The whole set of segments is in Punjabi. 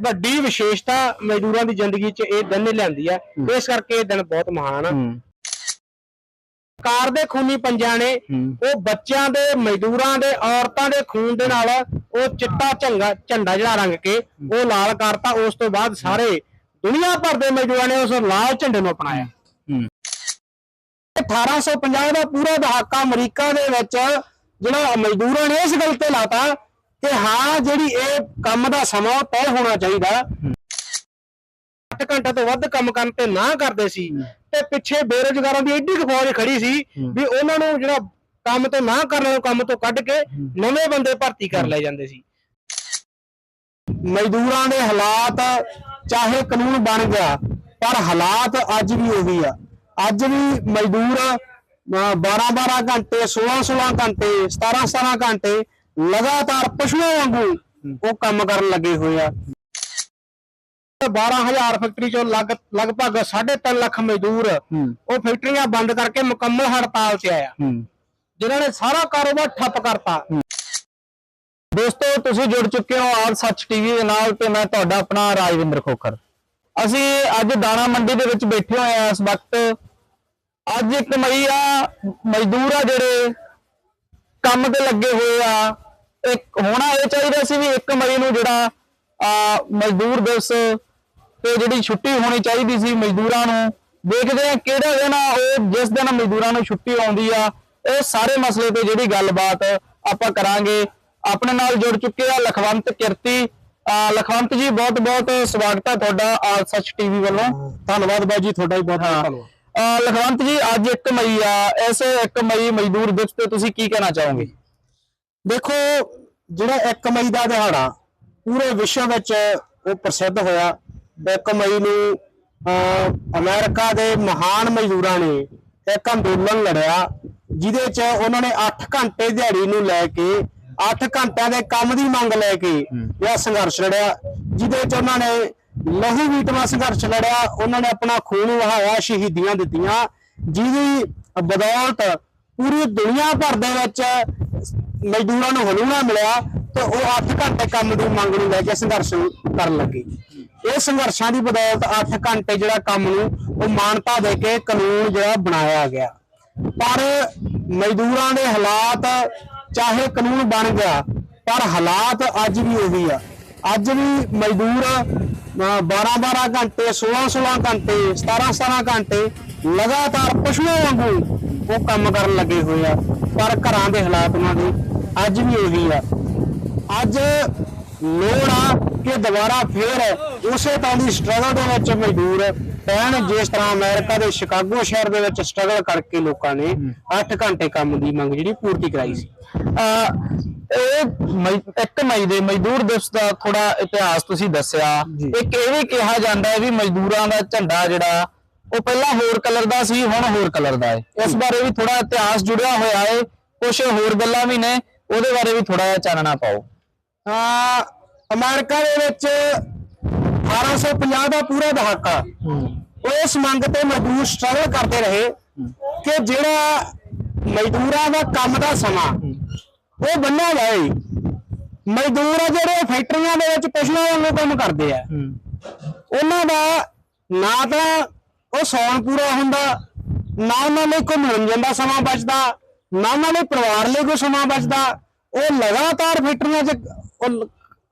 ਵੱਡੀ ਵਿਸ਼ੇਸ਼ਤਾ ਮਜ਼ਦੂਰਾਂ ਦੀ ਜ਼ਿੰਦਗੀ 'ਚ ਇਹ ਦਿਨ ਨੇ ਲਿਆਂਦੀ ਹੈ। ਇਸ ਕਰਕੇ ਇਹ ਦਿਨ ਬਹੁਤ ਮਹਾਨ ਆ। ਕਾਰ ਦੇ ਖੂਨੀ ਪੰਜਾਂ ਨੇ ਉਹ ਬੱਚਿਆਂ ਦੇ ਮਜ਼ਦੂਰਾਂ ਦੇ ਔਰਤਾਂ ਦੇ ਖੂਨ ਦੇ ਨਾਲ ਉਹ ਚਿੱਟਾ ਝੰਗਾ ਝੰਡਾ ਜਿਹੜਾ ਰੰਗ ਕੇ ਉਹ ਲਾਲ ਕਰਤਾ ਉਸ ਤੋਂ ਬਾਅਦ ਸਾਰੇ ਦੁਨੀਆ ਭਰ ਦੇ ਮਜ਼ਦੂਰਾਂ ਨੇ ਉਸ ਲਾਲ ਝੰਡੇ ਨੂੰ ਅਪਣਾਇਆ। ਹੂੰ। 1850 ਦਾ ਪੂਰਾ ਦਹਾਕਾ ਅਮਰੀਕਾ ਦੇ ਵਿੱਚ ਜਿਹੜਾ ਮਜ਼ਦੂਰਾਂ ਨੇ ਇਸ ਗੱਲ ਤੇ ਲਾਤਾ ਕਿ ਹਾਂ ਜਿਹੜੀ ਇਹ ਕੰਮ ਦਾ ਸਮਾਂ ਉਹ ਤੈਅ ਹੋਣਾ ਚਾਹੀਦਾ। 8 ਘੰਟੇ ਤੋਂ ਵੱਧ ਕੰਮ ਕਰਨ ਤੇ ਨਾ ਕਰਦੇ ਸੀ। ਤੇ ਪਿੱਛੇ ਬੇਰੁਜ਼ਗਾਰਾਂ ਦੀ ਐਡੀ ਕੁ ਫੌਜ ਖੜੀ ਸੀ ਵੀ ਉਹਨਾਂ ਨੂੰ ਜਿਹੜਾ ਕੰਮ ਤੋਂ ਨਾ ਕਰਨ ਨੂੰ ਕੰਮ ਤੋਂ ਕੱਢ ਕੇ ਨਵੇਂ ਬੰਦੇ ਭਰਤੀ ਕਰ ਲਏ ਜਾਂਦੇ ਸੀ। ਮਜ਼ਦੂਰਾਂ ਦੇ ਹਾਲਾਤ ਚਾਹੇ ਕਾਨੂੰਨ ਬਣ ਗਿਆ ਪਰ ਹਾਲਾਤ ਅੱਜ ਵੀ ਉਹੀ ਆ। ਅੱਜ ਵੀ ਮਜ਼ਦੂਰ 12-12 ਘੰਟੇ 16-16 ਘੰਟੇ 17-17 ਘੰਟੇ ਲਗਾਤਾਰ ਪਸ਼ੂਆਂ ਵਾਂਗੂ ਉਹ ਕੰਮ ਕਰਨ ਲੱਗੇ ਹੋਏ ਆ। 12000 ਫੈਕਟਰੀ ਚੋਂ ਲਗ ਲਗਭਗ 3.5 ਲੱਖ ਮਜ਼ਦੂਰ ਉਹ ਫੈਕਟਰੀਆਂ ਬੰਦ ਕਰਕੇ ਮੁਕੰਮਲ ਹੜਤਾਲ ਤੇ ਆਇਆ। ਜਿਨ੍ਹਾਂ ਨੇ ਸਾਰਾ ਕਾਰੋਬਾਰ ਠੱਪ ਕਰਤਾ। ਦੋਸਤੋ ਤੁਸੀਂ ਜੁੜ ਚੁੱਕੇ ਹੋ ਆਲ ਸੱਚ ਟੀਵੀ ਦੇ ਨਾਲ ਤੇ ਮੈਂ ਤੁਹਾਡਾ ਆਪਣਾ ਰਾਜਵਿੰਦਰ ਖੋਖਰ। ਅਸੀਂ ਅੱਜ ਦਾਣਾ ਮੰਡੀ ਦੇ ਵਿੱਚ ਬੈਠੇ ਹੋਏ ਆ ਇਸ ਵਕਤ। ਅੱਜ ਇੱਕ ਮਈ ਆ ਮਜ਼ਦੂਰ ਆ ਜਿਹੜੇ ਕੰਮ ਤੇ ਲੱਗੇ ਹੋਏ ਆ। ਇੱਕ ਹੋਣਾ ਇਹ ਚਾਹੀਦਾ ਸੀ ਵੀ 1 ਮਈ ਨੂੰ ਜਿਹੜਾ ਆ ਮਜ਼ਦੂਰ ਦਿਵਸ ਤੇ ਜਿਹੜੀ ਛੁੱਟੀ ਹੋਣੀ ਚਾਹੀਦੀ ਸੀ ਮਜ਼ਦੂਰਾਂ ਨੂੰ ਦੇਖਦੇ ਆ ਕਿਹੜਾ ਦਿਨ ਆ ਉਹ ਜਿਸ ਦਿਨ ਮਜ਼ਦੂਰਾਂ ਨੂੰ ਛੁੱਟੀ ਆਉਂਦੀ ਆ ਉਹ ਸਾਰੇ ਮਸਲੇ ਤੇ ਜਿਹੜੀ ਗੱਲਬਾਤ ਆਪਾਂ ਕਰਾਂਗੇ। ਆਪਣੇ ਨਾਲ ਜੁੜ ਚੁੱਕੇ ਆ ਲਖਵੰਤ ਕਿਰਤੀ। ਆ ਲਖਵੰਤ ਜੀ ਬਹੁਤ ਬਹੁਤ ਸਵਾਗਤ ਹੈ ਤੁਹਾਡਾ ਆਲ ਸੱਚ ਟੀਵੀ ਵੱਲੋਂ। ਧੰਨਵਾਦ ਬਾਈ ਜੀ ਤੁਹਾਡਾ ਵੀ ਬਹੁਤ ਬਹੁਤ ਧੰਨਵਾਦ। ਆ ਲਖਵੰਤ ਜੀ ਅੱਜ 1 ਮਈ ਆ। ਇਸ 1 ਮਈ ਮਜ਼ਦੂਰ ਦਿਵਸ ਤੇ ਤੁਸੀਂ ਕੀ ਕਹਿਣਾ ਚਾਹੋਗੇ? ਦੇਖੋ ਜਿਹੜਾ 1 ਮਈ ਦਾ ਦਿਹਾੜਾ ਪੂਰੇ ਵਿਸ਼ਵ ਵਿੱਚ ਉਹ ਪ੍ਰਸਿੱਧ ਹੋਇਆ। 1 ਮਈ ਨੂੰ ਅਮਰੀਕਾ ਦੇ ਮਹਾਨ ਮਜ਼ਦੂਰਾਂ ਨੇ ਇੱਕ ਅੰਦੋਲਨ ਲੜਿਆ ਜਿਹਦੇ 'ਚ ਉਹਨਾਂ ਨੇ 8 ਘੰਟੇ ਦਿਹਾੜੀ ਨੂੰ ਲੈ ਕੇ 8 ਘੰਟਿਆਂ ਦੇ ਕੰਮ ਦੀ ਮੰਗ ਲੈ ਕੇ ਇਹ ਸੰਘਰਸ਼ ਲੜਿਆ ਜਿਹਦੇ 'ਚ ਉਹਨਾਂ ਨੇ ਲਹੂ ਮੀਟਵਾ ਸੰਘਰਸ਼ ਲੜਿਆ ਉਹਨਾਂ ਨੇ ਆਪਣਾ ਖੂਨ ਵਹਾਇਆ ਸ਼ਹੀਦੀਆਂ ਦਿੱਤੀਆਂ ਜਿਹਦੀ ਬਦੌਲਤ ਪੂਰੀ ਦੁਨੀਆ ਭਰ ਦੇ ਵਿੱਚ ਮਜ਼ਦੂਰਾਂ ਨੂੰ ਹਲੂਣਾ ਮਿਲਿਆ ਤੇ ਉਹ 8 ਘੰਟੇ ਕੰਮ ਦੀ ਮੰਗ ਨੂੰ ਲੈ ਕੇ ਸੰਘਰਸ਼ ਕਰਨ ਲੱਗੇ। ਇਹ ਸੰਘਰਸ਼ਾਂ ਦੀ ਬਦੌਲਤ 8 ਘੰਟੇ ਜਿਹੜਾ ਕੰਮ ਨੂੰ ਉਹ ਮਾਨਤਾ ਦੇ ਕੇ ਕਾਨੂੰਨ ਜਿਹੜਾ ਬਣਾਇਆ ਗਿਆ। ਪਰ ਮਜ਼ਦੂਰਾਂ ਦੇ ਹਾਲਾਤ ਚਾਹੇ ਕਾਨੂੰਨ ਬਣ ਗਿਆ, ਪਰ ਹਾਲਾਤ ਅੱਜ ਵੀ ਉਹੀ ਆ। ਅੱਜ ਵੀ ਮਜ਼ਦੂਰ 12-12 ਘੰਟੇ 16-16 ਘੰਟੇ 17-17 ਘੰਟੇ ਲਗਾਤਾਰ ਪਸ਼ੂਆਂ ਵਾਂਗੂ ਉਹ ਕੰਮ ਕਰਨ ਲੱਗੇ ਹੋਏ ਆ। ਪਰ ਘਰਾਂ ਦੇ ਹਾਲਾਤ ਉਹਨਾਂ ਦੇ ਅੱਜ ਵੀ ਉਹੀ ਆ। ਅੱਜ ਲੋੜ ਆ ਕਿ ਦੁਬਾਰਾ ਫੇਰ ਉਸੇ ਤਰ੍ਹਾਂ ਦੀ ਸਟਰਗਲ ਦੇ ਵਿੱਚ ਮਜ਼ਦੂਰ ਪੈਣ ਜਿਸ ਤਰ੍ਹਾਂ ਅਮਰੀਕਾ ਦੇ ਸ਼ਿਕਾਗੋ ਸ਼ਹਿਰ ਦੇ ਵਿੱਚ ਸਟਰਗਲ ਕਰਕੇ ਲੋਕਾਂ ਨੇ 8 ਘੰਟੇ ਕੰਮ ਦੀ ਮੰਗ ਜਿਹੜੀ ਪੂਰਤੀ ਕਰਾਈ ਸੀ। ਆ ਇਹ ਮਈ 1 ਮਈ ਦੇ ਮਜ਼ਦੂਰ ਦਿਵਸ ਦਾ ਥੋੜਾ ਇਤਿਹਾਸ ਤੁਸੀਂ ਦੱਸਿਆ। ਇੱਕ ਇਹ ਵੀ ਕਿਹਾ ਜਾਂਦਾ ਹੈ ਵੀ ਮਜ਼ਦੂਰਾਂ ਦਾ ਝੰਡਾ ਜਿਹੜਾ ਉਹ ਪਹਿਲਾਂ ਹੋਰ ਕਲਰ ਦਾ ਸੀ ਹੁਣ ਹੋਰ ਕਲਰ ਦਾ ਹੈ। ਇਸ ਬਾਰੇ ਵੀ ਥੋੜਾ ਇਤਿਹਾਸ ਜੁੜਿਆ ਹੋਇਆ ਹੈ। ਕੁਝ ਹੋਰ ਗੱਲਾਂ ਵੀ ਨੇ। ਉਹਦੇ ਬਾਰੇ ਵੀ ਥੋੜਾ ਜਿਹਾ ਚਾਨਣਾ ਪਾਓ। ਆ ਅਮਰੀਕਾ ਦੇ ਵਿੱਚ 1850 ਦਾ ਪੂਰਾ ਦਹਾਕਾ ਉਹ ਇਸ ਮੰਗ ਤੇ ਮਜ਼ਦੂਰ ਸਟਰਗਲ ਕਰਦੇ ਰਹੇ ਕਿ ਜਿਹੜਾ ਮਜ਼ਦੂਰਾਂ ਦਾ ਕੰਮ ਦਾ ਸਮਾਂ ਉਹ ਬੰਨਿਆ ਜਾਏ। ਮਜ਼ਦੂਰ ਆ ਜਿਹੜੇ ਫੈਕਟਰੀਆਂ ਦੇ ਵਿੱਚ ਪਸ਼ੂਆਂ ਵਾਂਗੂ ਕੰਮ ਕਰਦੇ ਆ। ਉਹਨਾਂ ਦਾ ਨਾ ਤਾਂ ਉਹ ਸੌਣ ਪੂਰਾ ਹੁੰਦਾ ਨਾ ਉਹਨਾਂ ਲਈ ਕੋਈ ਮਨੋਰੰਜਨ ਦਾ ਸਮਾਂ ਬਚਦਾ ਨਾ ਉਹਨਾਂ ਲਈ ਪਰਿਵਾਰ ਲਈ ਕੋਈ ਸਮਾਂ ਬਚਦਾ ਉਹ ਲਗਾਤਾਰ ਫੈਕਟਰੀਆਂ 'ਚ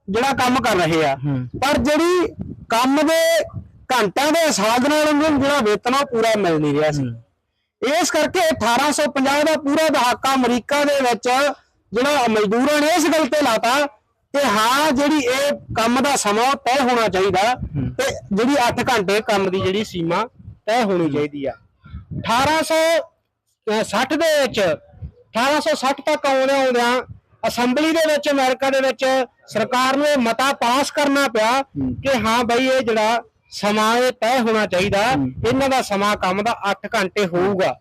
ਜਿਹੜਾ ਕੰਮ ਕਰ ਰਹੇ ਆ। ਪਰ ਜਿਹੜੀ ਕੰਮ ਦੇ ਘੰਟਿਆਂ ਦੇ ਹਿਸਾਬ ਨਾਲ ਉਹਨਾਂ ਨੂੰ ਜਿਹੜਾ ਵੇਤਨ ਉਹ ਪੂਰਾ ਮਿਲ ਨਹੀਂ ਰਿਹਾ ਸੀ। ਇਸ ਕਰਕੇ 1850 ਦਾ ਪੂਰਾ ਦਹਾਕਾ ਅਮਰੀਕਾ ਦੇ ਵਿੱਚ ਜਿਹੜਾ ਮਜ਼ਦੂਰਾਂ ਨੇ ਇਸ ਗੱਲ ਤੇ ਲਾਤਾ ਕਿ ਹਾਂ ਜਿਹੜੀ ਇਹ ਕੰਮ ਦਾ ਸਮਾਂ ਤੈਅ ਹੋਣਾ ਚਾਹੀਦਾ ਤੇ ਜਿਹੜੀ 8 ਘੰਟੇ ਕੰਮ ਦੀ ਜਿਹੜੀ ਸੀਮਾ ਤੈਅ ਹੋਣੀ ਚਾਹੀਦੀ ਆ। 1860 ਦੇ ਵਿੱਚ 1860 ਤੱਕ ਆਉਂਦਿਆਂ ਆਉਂਦਿਆਂ ਅਸੈਂਬਲੀ ਦੇ ਵਿੱਚ ਅਮਰੀਕਾ ਦੇ ਵਿੱਚ ਸਰਕਾਰ ਨੂੰ ਇਹ ਮਤਾ ਪਾਸ ਕਰਨਾ ਪਿਆ ਕਿ ਹਾਂ ਬਈ ਇਹ ਜਿਹੜਾ ਸਮਾਂ ਇਹ ਤੈਅ ਹੋਣਾ ਚਾਹੀਦਾ ਇਹਨਾਂ ਦਾ ਸਮਾਂ ਕੰਮ ਦਾ 8 ਘੰਟੇ ਹੋਊਗਾ।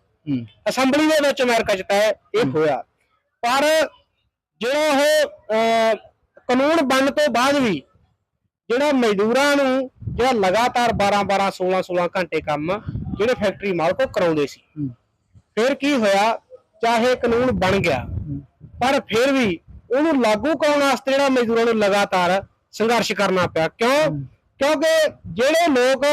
ਅਸੈਂਬਲੀ ਦੇ ਵਿੱਚ ਅਮਰੀਕਾ ਚ ਤੈਅ ਇਹ ਹੋਇਆ। ਪਰ ਜਿਹੜਾ ਉਹ ਕਾਨੂੰਨ ਬਣਨ ਤੋਂ ਬਾਅਦ ਵੀ ਜਿਹੜਾ ਮਜ਼ਦੂਰਾਂ ਨੂੰ ਜਿਹੜਾ ਲਗਾਤਾਰ 12 12 16 16 ਘੰਟੇ ਕੰਮ ਜਿਹੜੇ ਫੈਕਟਰੀ ਮਾਲਕ ਉਹ ਕਰਾਉਂਦੇ ਸੀ। ਫਿਰ ਕੀ ਹੋਇਆ? ਚਾਹੇ ਕਾਨੂੰਨ ਬਣ ਗਿਆ ਪਰ ਫਿਰ ਵੀ ਉਹਨੂੰ ਲਾਗੂ ਕਰਾਉਣ ਵਾਸਤੇ ਜਿਹੜਾ ਮਜ਼ਦੂਰਾਂ ਨੂੰ ਲਗਾਤਾਰ ਸੰਘਰਸ਼ ਕਰਨਾ ਪਿਆ। ਕਿਉਂ? ਕਿਉਂਕਿ ਜਿਹੜੇ ਲੋਕ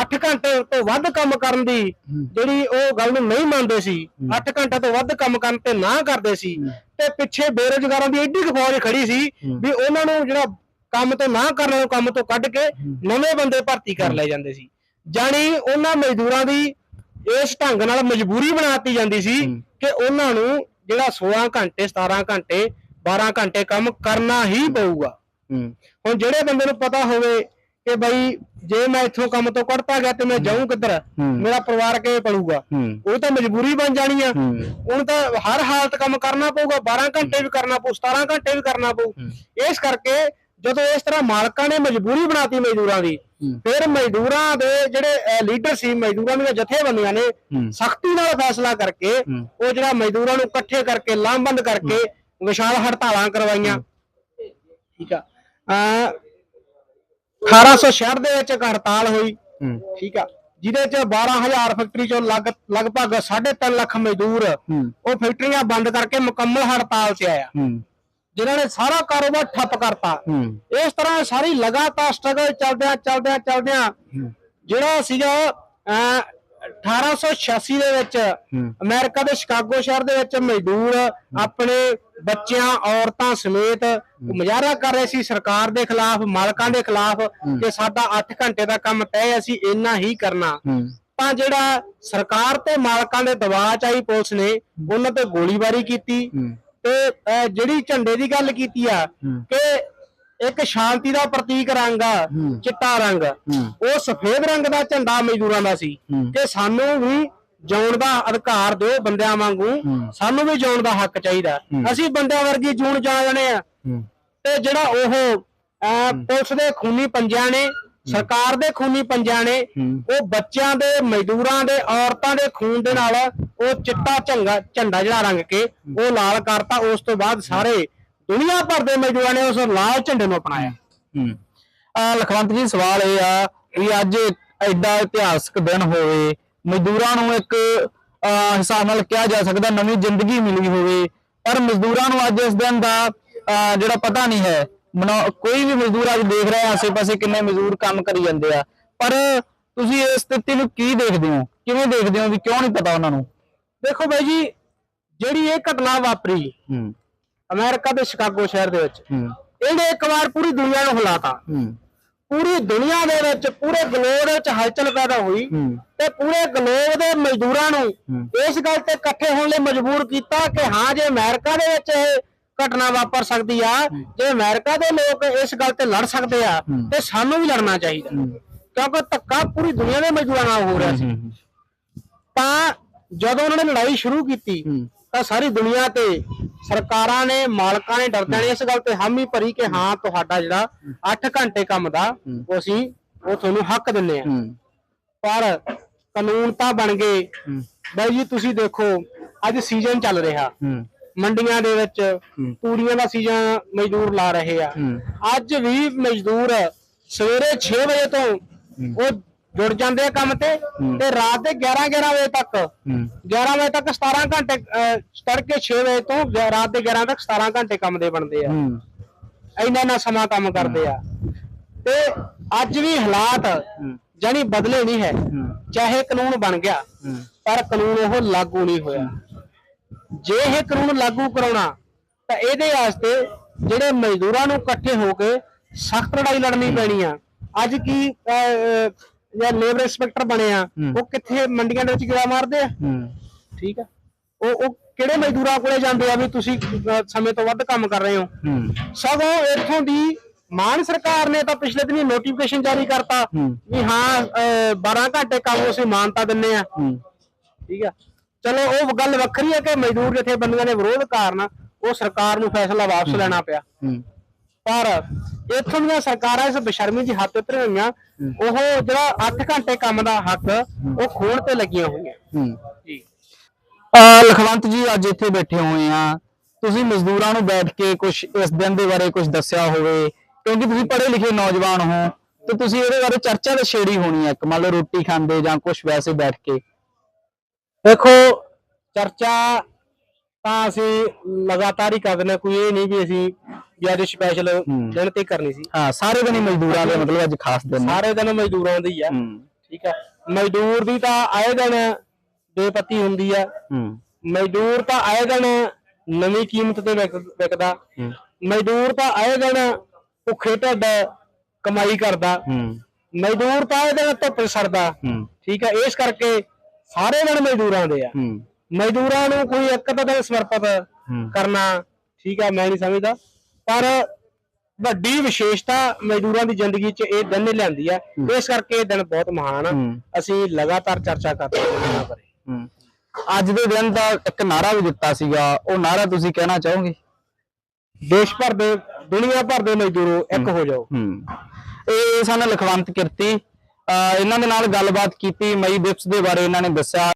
8 ਘੰਟੇ ਤੋਂ ਵੱਧ ਕੰਮ ਕਰਨ ਦੀ ਜਿਹੜੀ ਉਹ ਗੱਲ ਨੂੰ ਨਹੀਂ ਮੰਨਦੇ ਸੀ 8 ਘੰਟੇ ਤੋਂ ਵੱਧ ਕੰਮ ਕਰਨ ਤੇ ਨਾ ਕਰਦੇ ਸੀ ਤੇ ਪਿੱਛੇ ਬੇਰੁਜ਼ਗਾਰਾਂ ਦੀ ਐਡੀ ਕੁ ਫੌਜ ਖੜੀ ਸੀ ਵੀ ਉਹਨਾਂ ਨੂੰ ਜਿਹੜਾ ਕੰਮ ਤੋਂ ਨਾ ਕਰਨ ਵਾਲੇ ਕੰਮ ਤੋਂ ਕੱਢ ਕੇ ਨਵੇਂ ਬੰਦੇ ਭਰਤੀ ਕਰ ਲਏ ਜਾਂਦੇ ਸੀ। ਜਾਣੀ ਉਹਨਾਂ ਮਜ਼ਦੂਰਾਂ ਦੀ ਇਸ ਢੰਗ ਨਾਲ ਮਜਬੂਰੀ ਬਣਾਤੀ ਜਾਂਦੀ ਸੀ ਕਿ ਉਹਨਾਂ ਨੂੰ ਜਿਹੜਾ 16 ਘੰਟੇ 17 ਘੰਟੇ 12 ਘੰਟੇ ਕੰਮ ਕਰਨਾ ਹੀ ਪਊਗਾ। ਹੁਣ ਜਿਹੜੇ ਬੰਦੇ ਨੂੰ ਪਤਾ ਹੋਵੇ ਕਿ ਬਈ ਜੇ ਮੈਂ ਇੱਥੋਂ ਕੰਮ ਤੋਂ ਕੱਢਤਾ ਗਿਆ ਤੇ ਮੈਂ ਜਾਊਂ ਕਿੱਧਰ ਮੇਰਾ ਪਰਿਵਾਰ ਕਿਵੇਂ ਪਲੂਗਾ ਉਹ ਤਾਂ ਮਜਬੂਰੀ ਬਣ ਜਾਣੀ ਆ। ਹੁਣ ਤਾਂ ਹਰ ਹਾਲਤ ਕੰਮ ਕਰਨਾ ਪਊਗਾ 12 ਘੰਟੇ ਵੀ ਕਰਨਾ ਪਊ 17 ਘੰਟੇ ਵੀ ਕਰਨਾ ਪਊ। ਇਸ ਕਰਕੇ ਜਦੋਂ ਇਸ ਤਰ੍ਹਾਂ ਮਾਲਕਾਂ ਨੇ ਮਜਬੂਰੀ ਬਣਾਤੀ ਮਜ਼ਦੂਰਾਂ ਦੀ ਫਿਰ ਮਜ਼ਦੂਰਾਂ ਦੇ ਜਿਹੜੇ ਲੀਡਰ ਸੀ ਮਜ਼ਦੂਰਾਂ ਦੀਆਂ ਜਥੇਬੰਦੀਆਂ ਨੇ ਸਖਤੀ ਨਾਲ ਫੈਸਲਾ ਕਰਕੇ ਉਹ ਜਿਹੜਾ ਮਜ਼ਦੂਰਾਂ ਨੂੰ ਇਕੱਠੇ ਕਰਕੇ ਲਾਮਬੰਦ ਕਰਕੇ ਵਿਸ਼ਾਲ ਹੜਤਾਲਾਂ ਕਰਵਾਈਆਂ। ਠੀਕ ਆ। ਅਹ 1866 ਦੇ ਵਿੱਚ ਇੱਕ ਹੜਤਾਲ ਹੋਈ। ਠੀਕ ਆ। ਜਿਹਦੇ ਚ 12000 ਫੈਕਟਰੀ ਚੋਂ ਲਗ ਲਗਭਗ 3.5 ਲੱਖ ਮਜ਼ਦੂਰ ਉਹ ਫੈਕਟਰੀਆਂ ਬੰਦ ਕਰਕੇ ਮੁਕੰਮਲ ਹੜਤਾਲ ਤੇ ਆਇਆ। ਜਿਨ੍ਹਾਂ ਨੇ ਸਾਰਾ ਕਾਰੋਬਾਰ ਠੱਪ ਕਰਤਾ। ਇਸ ਤਰ੍ਹਾਂ ਸਾਰੀ ਲਗਾਤਾਰ ਸਟਰਗਲ ਚੱਲਦਿਆਂ ਚੱਲਦਿਆਂ ਚੱਲਦਿਆਂ ਜਿਹੜਾ ਸੀਗਾ ਅਹ, 1886 ਦੇ ਵਿੱਚ ਅਮਰੀਕਾ ਦੇ ਸ਼ਿਕਾਗੋ ਸ਼ਹਿਰ ਦੇ ਵਿੱਚ ਮਜ਼ਦੂਰ ਆਪਣੇ ਬੱਚਿਆਂ ਔਰਤਾਂ ਸਮੇਤ ਮੁਜ਼ਾਹਰਾ ਕਰ ਰਹੇ ਸੀ ਸਰਕਾਰ ਦੇ ਖਿਲਾਫ ਮਾਲਕਾਂ ਦੇ ਖਿਲਾਫ ਕਿ ਸਾਡਾ 8 ਘੰਟੇ ਦਾ ਕੰਮ ਤੈਅ ਹੈ, ਅਸੀਂ ਇੰਨਾ ਹੀ ਕਰਨਾ। ਤਾਂ ਜਿਹੜਾ ਸਰਕਾਰ ਤੇ ਮਾਲਕਾਂ ਦੇ ਦਬਾਅ ਚ ਆਈ ਪੁਲਿਸ ਨੇ ਉਹਨਾਂ ਤੇ ਗੋਲੀਬਾਰੀ ਕੀਤੀ। ਤੇ ਅਹ, ਜਿਹੜੀ ਝੰਡੇ ਦੀ ਗੱਲ ਕੀਤੀ ਆ ਕਿ ਇੱਕ ਸ਼ਾਂਤੀ ਦਾ ਪ੍ਰਤੀਕ ਰੰਗ ਆ ਚਿੱਟਾ ਰੰਗ। ਉਹ ਸਫੇਦ ਰੰਗ ਦਾ ਝੰਡਾ ਮਜ਼ਦੂਰਾਂ ਦਾ ਸੀ ਕਿ ਸਾਨੂੰ ਵੀ ਜਿਉਣ ਦਾ ਅਧਿਕਾਰ ਦਿਓ ਬੰਦਿਆਂ ਵਾਂਗੂ। ਸਾਨੂੰ ਵੀ ਜਿਉਣ ਦਾ ਹੱਕ ਚਾਹੀਦਾ। ਅਸੀਂ ਬੰਦਿਆਂ ਵਰਗੀ ਜੂਣ ਜਾਣੇ ਆ। ਤੇ ਜਿਹੜਾ ਉਹ ਅਹ, ਪੁਲਿਸ ਦੇ ਖੂਨੀ ਪੰਜਿਆਂ ਨੇ ਸਰਕਾਰ ਦੇ ਖੂਨੀ ਪੰਜਿਆਂ ਨੇ ਉਹ ਬੱਚਿਆਂ ਦੇ ਮਜ਼ਦੂਰਾਂ ਦੇ ਔਰਤਾਂ ਦੇ ਖੂਨ ਦੇ ਨਾਲ ਉਹ ਚਿੱਟਾ ਝੰਗਾ ਝੰਡਾ ਜਿਹੜਾ ਰੰਗ ਕੇ ਉਹ ਲਾਲ ਕਰਤਾ। ਉਸ ਤੋਂ ਬਾਅਦ ਸਾਰੇ ਦੁਨੀਆ ਭਰ ਦੇ ਮਜ਼ਦੂਰਾਂ ਨੇ ਉਸ ਲਾਲ ਝੰਡੇ ਨੂੰ ਅਪਣਾਇਆ। ਆ ਲਖਵੰਤ ਜੀ ਸਵਾਲ ਇਹ ਆ ਵੀ ਅੱਜ ਐਡਾ ਇਤਿਹਾਸਕ ਦਿਨ ਹੋਵੇ ਮਜ਼ਦੂਰਾਂ ਨੂੰ ਇੱਕ ਹਿਸਾਬ ਨਾਲ ਕਿਹਾ ਜਾ ਸਕਦਾ ਨਵੀਂ ਜ਼ਿੰਦਗੀ ਮਿਲੀ ਹੋਵੇ ਪਰ ਮਜ਼ਦੂਰਾਂ ਨੂੰ ਅੱਜ ਇਸ ਦਿਨ ਦਾ ਜਿਹੜਾ ਪਤਾ ਨਹੀਂ ਹੈ ਕੋਈ ਵੀ ਮਜ਼ਦੂਰ ਅੱਜ ਦੇਖ ਰਿਹਾ ਆਸੇ-ਪਾਸੇ ਕਿੰਨੇ ਮਜ਼ਦੂਰ ਕੰਮ ਕਰੀ ਜਾਂਦੇ ਆ। ਪਰ ਤੁਸੀਂ ਇਸ ਸਥਿਤੀ ਨੂੰ ਕੀ ਦੇਖਦੇ ਹੋ? ਕਿਵੇਂ ਦੇਖਦੇ ਹੋ ਵੀ ਕਿਉਂ ਨਹੀਂ ਪਤਾ ਉਹਨਾਂ ਨੂੰ? ਦੇਖੋ ਬਾਈ ਜੀ ਜਿਹੜੀ ਇਹ ਘਟਨਾ ਵਾਪਰੀ ਹੂੰ। ਅਮਰੀਕਾ ਦੇ ਸ਼ਿਕਾਗੋ ਸ਼ਹਿਰ ਦੇ ਵਿੱਚ ਇਹਨੇ ਇੱਕ ਵਾਰ ਪੂਰੀ ਦੁਨੀਆ ਨੂੰ ਹਿਲਾਤਾ। ਪੂਰੀ ਦੁਨੀਆ ਦੇ ਵਿੱਚ ਪੂਰੇ ਗਲੋਬ ਦੇ ਵਿੱਚ ਹਲਚਲ ਪੈਦਾ ਹੋਈ ਤੇ ਪੂਰੇ ਗਲੋਬ ਦੇ ਮਜ਼ਦੂਰਾਂ ਨੂੰ ਇਸ ਗੱਲ ਤੇ ਇਕੱਠੇ ਹੋਣ ਲਈ ਮਜਬੂਰ ਕੀਤਾ ਕਿ ਹਾਂ ਜੇ ਅਮਰੀਕਾ ਦੇ ਵਿੱਚ ਇਹ ਘਟਨਾ ਵਾਪਰ ਸਕਦੀ ਆ ਜੇ ਅਮਰੀਕਾ ਦੇ ਲੋਕ ਇਸ ਗੱਲ ਤੇ ਲੜ ਸਕਦੇ ਆ ਤੇ ਸਾਨੂੰ ਵੀ ਲੜਨਾ ਚਾਹੀਦਾ। ਕਿਉਂਕਿ ਧੱਕਾ ਪੂਰੀ ਦੁਨੀਆ ਦੇ ਮਜ਼ਦੂਰਾਂ ਨਾਲ ਹੋ ਰਿਹਾ ਸੀ। ਤਾਂ ਜਦੋਂ ਉਹਨਾਂ ਨੇ ਲੜਾਈ ਸ਼ੁਰੂ ਕੀਤੀ ਤਾਂ ਸਾਰੀ ਦੁਨੀਆ ਤੇ ਸਰਕਾਰਾਂ ਨੇ ਮਾਲਕਾਂ ਨੇ ਡਰਦਿਆਂ ਨੇ ਇਸ ਗੱਲ ਤੇ ਹਾਮੀ ਭਰੀ ਕਿ ਹਾਂ। ਤੁਹਾਡਾ ਜਿਹੜਾ 8 ਘੰਟੇ ਕੰਮ ਦਾ ਉਹ ਅਸੀਂ ਉਹ ਤੁਹਾਨੂੰ ਹੱਕ ਦਿੰਨੇ ਆ। ਪਰ ਕਾਨੂੰਨ ਤਾਂ ਬਣ ਗਏ। ਬਾਈ ਜੀ ਤੁਸੀਂ ਦੇਖੋ ਅੱਜ ਸੀਜ਼ਨ ਚੱਲ ਰਿਹਾ। ਮੰਡੀਆਂ ਦੇ ਵਿੱਚ ਤੂੜੀਆਂ ਦਾ ਸੀਜ਼ਨ ਮਜ਼ਦੂਰ ਲਾ ਰਹੇ ਆ। ਅੱਜ ਵੀ ਮਜ਼ਦੂਰ ਸਵੇਰੇ 6 ਵਜੇ ਤੋਂ ਉਹ ਜੁੜ ਜਾਂਦੇ ਆ ਕੰਮ ਤੇ ਤੇ ਰਾਤ ਦੇ 11 11 ਵਜੇ ਤੱਕ। 11 ਵਜੇ ਤੱਕ 17 ਘੰਟੇ ਤੜਕੇ 6 ਵਜੇ ਤੋਂ ਰਾਤ ਦੇ 11 ਤੱਕ 17 ਘੰਟੇ ਕੰਮ ਦੇ ਬਣਦੇ ਆ। ਇੰਨਾ ਇੰਨਾ ਸਮਾਂ ਕੰਮ ਕਰਦੇ ਆ। ਤੇ ਅੱਜ ਵੀ ਹਾਲਾਤ ਜਾਨੀ ਬਦਲੇ ਨਹੀਂ ਹੈ। ਚਾਹੇ ਕਾਨੂੰਨ ਬਣ ਗਿਆ ਪਰ ਕਾਨੂੰਨ ਉਹ ਲਾਗੂ ਨਹੀਂ ਹੋਇਆ। ਜੇ ਇਹ ਕਾਨੂੰਨ ਲਾਗੂ ਕਰਾਉਣਾ ਤਾਂ ਇਹਦੇ ਵਾਸਤੇ ਜਿਹੜੇ ਮਜ਼ਦੂਰਾਂ ਨੂੰ ਇਕੱਠੇ ਹੋ ਕੇ ਸਖਤ ਲੜਾਈ ਲੜਨੀ ਪੈਣੀ ਆ। ਅੱਜ ਕੀ ਜਾਂ ਲੇਬਰ ਇੰਸਪੈਕਟਰ ਬਣੇ ਆ ਉਹ ਕਿੱਥੇ ਮੰਡੀਆਂ ਦੇ ਵਿੱਚ ਗੇੜਾ ਮਾਰਦੇ ਆ? ਠੀਕ ਆ। ਉਹ ਉਹ ਕਿਹੜੇ ਮਜ਼ਦੂਰਾਂ ਕੋਲੇ ਜਾਂਦੇ ਆ ਵੀ ਤੁਸੀਂ ਸਮੇਂ ਤੋਂ ਵੱਧ ਕੰਮ ਕਰ ਰਹੇ ਹੋ? ਸਗੋਂ ਇੱਥੋਂ ਦੀ ਮਾਨ ਸਰਕਾਰ ਨੇ ਤਾਂ ਪਿਛਲੇ ਦਿਨੀ ਨੋਟੀਫਿਕੇਸ਼ਨ ਜਾਰੀ ਕਰਤਾ ਵੀ ਹਾਂ ਅਹ, 12 ਘੰਟੇ ਕੰਮ ਅਸੀਂ ਮਾਨਤਾ ਦਿੰਨੇ ਆ। ਠੀਕ ਆ। ਚਲੋ ਉਹ ਗੱਲ ਵੱਖਰੀ ਹੈ ਕਿ ਮਜ਼ਦੂਰ ਜਥੇਬੰਦੀਆਂ ਦੇ ਵਿਰੋਧ ਕਾਰਨ ਉਹ ਸਰਕਾਰ ਨੂੰ ਫੈਸਲਾ ਵਾਪਸ ਲੈਣਾ ਪਿਆ। ਪਰ ਇੱਥੋਂ ਦੀਆਂ ਸਰਕਾਰਾਂ ਇਸ ਬੇਸ਼ਰਮੀ ਦੀ ਹੱਦ ਉਤਰ ਹੋਈਆਂ ਉਹ ਜਿਹੜਾ 8 ਘੰਟੇ ਕੰਮ ਦਾ ਹੱਕ ਉਹ ਖੋਣ ਤੇ ਲੱਗੀਆਂ ਹੋਈਆਂ। ਜੀ। ਲਖਵੰਤ ਜੀ ਅੱਜ ਇੱਥੇ ਬੈਠੇ ਹੋਏ ਆ। ਤੁਸੀਂ ਮਜ਼ਦੂਰਾਂ ਨੂੰ ਬੈਠ ਕੇ ਕੁਝ ਇਸ ਦਿਨ ਦੇ ਬਾਰੇ ਕੁਝ ਦੱਸਿਆ ਹੋਵੇ ਕਿਉਂਕਿ ਤੁਸੀਂ ਪੜ੍ਹੇ ਲਿਖੇ ਨੌਜਵਾਨ ਹੋ ਤੇ ਤੁਸੀਂ ਇਹਦੇ ਬਾਰੇ ਚਰਚਾ ਤਾਂ ਛੇੜੀ ਹੋਣੀ ਹੈ ਮੰਨ ਲਓ ਰੋਟੀ ਖਾਂਦੇ ਜਾਂ ਕੁਝ ਵੈਸੇ ਬੈਠ ਕੇ। ਦੇਖੋ ਚਰਚਾ ਤਾਂ ਅਸੀਂ ਲਗਾਤਾਰ ਹੀ ਕਰਦੇ ਨੇ ਕੋਈ ਇਹ ਨਹੀਂ ਵੀ ਅਸੀਂ ਵੀ ਅੱਜ ਸਪੈਸ਼ਲ। ਦਿਨ ਤੇ ਕਰਨੀ ਸੀ। ਹਾਂ ਸਾਰੇ ਦਿਨ ਹੀ ਮਜ਼ਦੂਰਾਂ ਦੇ ਮਤਲਬ ਅੱਜ ਖਾਸ ਦਿਨ ਨੇ। ਸਾਰੇ ਦਿਨ ਮਜ਼ਦੂਰਾਂ ਦੀ ਆ। ਹੂੰ। ਠੀਕ ਆ। ਮਜ਼ਦੂਰ ਦੀ ਤਾਂ ਆਏ ਦਿਨ ਬੇਪਤੀ ਹੁੰਦੀ ਆ। ਹੂੰ। ਮਜ਼ਦੂਰ ਤਾਂ ਆਏ ਦਿਨ ਨਵੀਂ ਕੀਮਤ ਤੇ ਵਿਕ- ਵਿਕਦਾ। ਹੂੰ। ਮਜ਼ਦੂਰ ਤਾਂ ਆਏ ਦਿਨ ਭੁੱਖੇ ਢੱਡ ਕਮਾਈ ਕਰਦਾ। ਹੂੰ। ਮਜ਼ਦੂਰ ਤਾਂ ਆਏ ਦਿਨ ਧੁੱਪ ਸਰਦਾ। ਹੂੰ। ਠੀਕ ਆ। ਇਸ ਕਰਕੇ ਸਾਰੇ ਦਿਨ ਮਜ਼ਦੂਰਾਂ ਦੇ ਆ। ਮਜ਼ਦੂਰਾਂ ਨੂੰ ਕੋਈ ਇੱਕ ਤਾਂ ਦਿਨ ਸਮਰਪਿਤ ਕਰਨਾ ਠੀਕ ਆ ਮੈਂ ਨਹੀਂ ਸਮਝਦਾ। ਪਰ ਵੱਡੀ ਵਿਸ਼ੇਸ਼ਤਾ ਮਜ਼ਦੂਰਾਂ ਦੀ ਜ਼ਿੰਦਗੀ 'ਚ ਇਹ ਦਿਨ ਲਿਆਂਦੀ ਆ। ਇਸ ਕਰਕੇ ਇਹ ਦਿਨ ਬਹੁਤ ਮਹਾਨ ਆ। ਅਸੀਂ ਲਗਾਤਾਰ ਚਰਚਾ ਕਰਦੇ ਹਾਂ ਇਹਨਾਂ ਬਾਰੇ। ਅੱਜ ਦੇ ਦਿਨ ਦਾ ਇੱਕ ਨਾਰਾ ਵੀ ਦਿੱਤਾ ਸੀਗਾ। ਉਹ ਨਾਰਾ ਤੁਸੀਂ ਕਹਿਣਾ ਚਾਹੋਗੇ? ਦੇਸ਼ ਭਰ ਦੇ ਦੁਨੀਆ ਭਰ ਦੇ ਮਜ਼ਦੂਰੋ ਇੱਕ ਹੋ। ਜਾਓ। ਇਹ ਸਨ ਲਖਵੰਤ ਕਿਰਤੀ। ਇਹਨਾਂ ਦੇ ਨਾਲ ਗੱਲਬਾਤ ਕੀਤੀ ਮਈ ਦਿਵਸ ਦੇ ਬਾਰੇ ਇਹਨਾਂ ਨੇ ਦੱਸਿਆ।